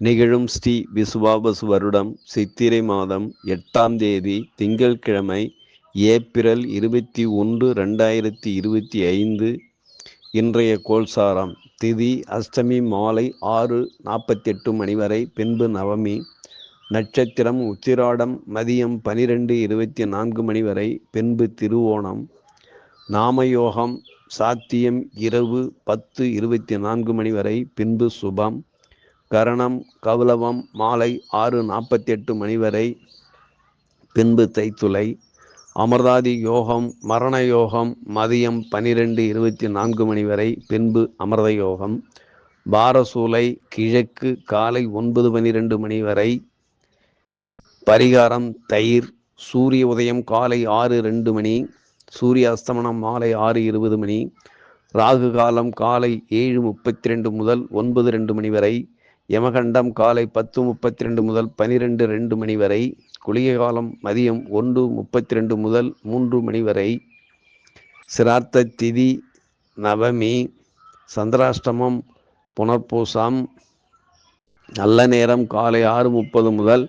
நிகழும் ஸ்ரீ விசுவாபசு வருடம் சித்திரை மாதம் எட்டாம் தேதி திங்கட்கிழமை ஏப்ரல் இருபத்தி ஒன்று ரெண்டாயிரத்தி இருபத்தி ஐந்து இன்றைய கோல்சாரம் திதி அஷ்டமி மாலை ஆறு நாற்பத்தெட்டு மணி வரை பின்பு நவமி. நட்சத்திரம் உத்திராடம் மதியம் பனிரெண்டு இருபத்தி நான்கு மணி வரை பின்பு திருவோணம். நாமயோகம் சாத்தியம் இரவு பத்து இருபத்தி நான்கு மணி வரை பின்பு சுபம். கரணம் கௌலவம் மாலை ஆறு நாற்பத்தி எட்டு மணி வரை பின்பு தைத்துளை அமர்தாதி யோகம் மரண யோகம் மதியம் பனிரெண்டு இருபத்தி நான்கு மணி வரை பின்பு அமர்த யோகம். பாரசூலை கிழக்கு காலை ஒன்பது பனிரெண்டு மணி வரை பரிகாரம் தயிர் சூரிய உதயம் காலை ஆறு ரெண்டு மணி சூரிய அஸ்தமனம் மாலை ஆறு இருபது மணி ராகு காலம் காலை ஏழு முப்பத்தி ரெண்டு முதல் ஒன்பது ரெண்டு மணி வரை யமகண்டம் காலை பத்து முப்பத்தி ரெண்டு முதல் பனிரெண்டு ரெண்டு மணி வரை குளிகை காலம் மதியம் ஒன்று முப்பத்தி ரெண்டு முதல் மூன்று மணி வரை சிரார்த்த திதி நவமி சந்திராஷ்டமம் புனர்பூசம் நல்ல நேரம் காலை ஆறு முப்பது முதல்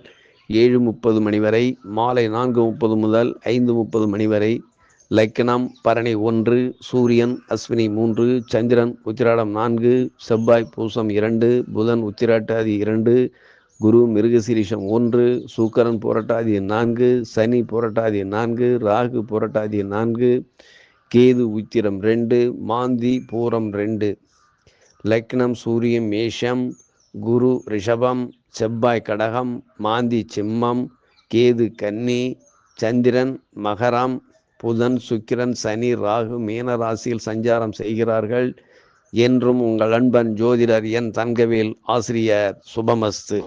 ஏழு முப்பது மணி வரை மாலை நான்கு முப்பது முதல் ஐந்து முப்பது மணி வரை லக்னம் பரணி ஒன்று சூரியன் அஸ்வினி மூன்று சந்திரன் உத்திராடம் நான்கு செவ்வாய் பூசம் இரண்டு புதன் உத்திராட்டாதி இரண்டு குரு மிருகசீரிஷம் ஒன்று சூக்கரன் புரட்டாதி நான்கு சனி புரட்டாதி நான்கு ராகு புரட்டாதி நான்கு கேது உத்திரம் ரெண்டு மாந்தி பூரம் ரெண்டு. லக்னம் சூரியன் மேஷம் குரு ரிஷபம் செவ்வாய் கடகம் மாந்தி சிம்மம் கேது கன்னி சந்திரன் மகரம் புதன் சுக்கிரன் சனி ராகு மீன ராசியில் சஞ்சாரம் செய்கிறார்கள். என்றும் உங்கள் அன்பன் ஜோதிடர் என் தங்கவேல் ஆசிரியர் சுபமஸ்து.